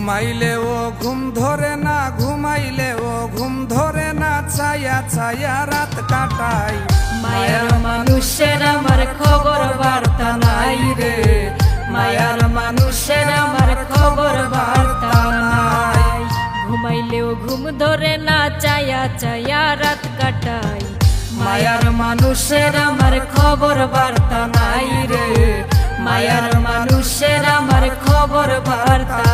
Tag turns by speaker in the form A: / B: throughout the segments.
A: ঘুমাইলে ও ঘুম ধরে না, ঘুমাইলে ও ঘুম ধরে না, ছায়া ছায়া রাত কাটাই।
B: মায়ার মানুষের আমার খবর বার্তা নাই রে। মায়ার মানুষের আমার খবর বার্তা নাই। ঘুমাইলেও ঘুম ধরে না চায়া চায়া রাত কাটাই। মায়ার মানুষের আমার খবর বার্তা নাই রে। মায়ার মানুষের আমার খবর বার্তা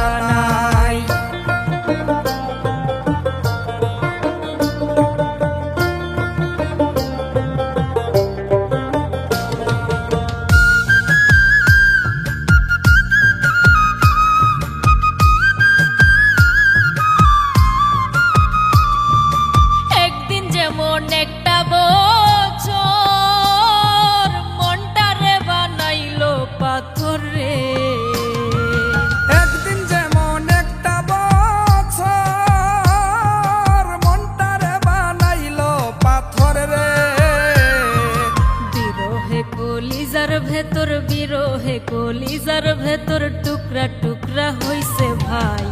B: কলিজার ভেতর বিরোহে কলিজার ভেতর টুকরা টুকরা হইছে ভাই।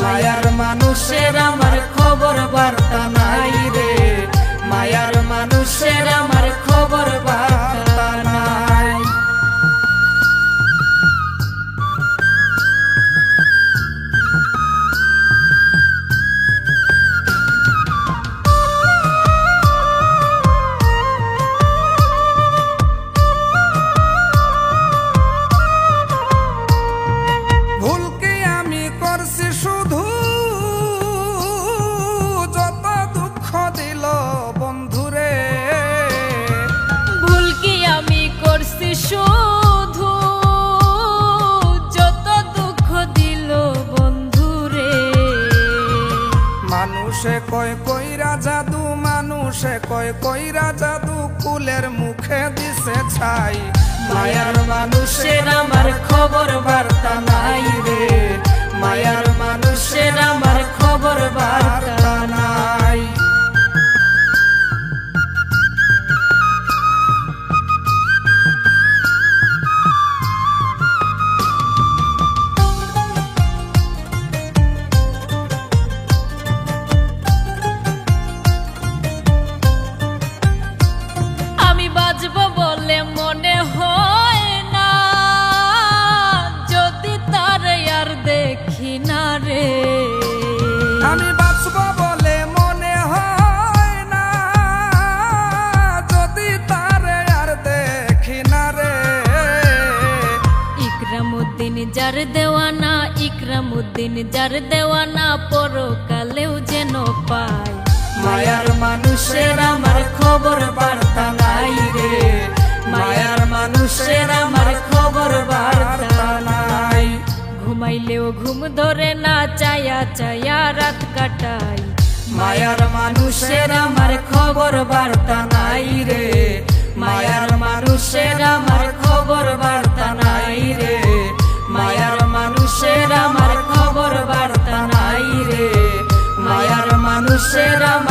A: মায়ার মানুষের আমার মানুষে কয়, কইরা দু মানুষে কয়, কইরা দু কুলের মুখে দিছে ছাই। মায়ার মানুষের আমার খবর বার্তা নাই রে। মায়ার মানুষের আমার
B: যার দেওয়ানা ইকরামুদ্দিন যার দেওয়ানা পরকালেও যেন পায়।
A: মায়ার মানুষের আমার খবর বার্তা নাই রে। রাত কাটাই। মায়ার মানুষের আমার খবর বার্তা নাই
B: রে। মায়ার মানুষের আমার খবর বার্তা নাই রে।
A: মায়ার মানুষের আমার খবর বার্তা নাই রে। মায়ার মানুষের আমার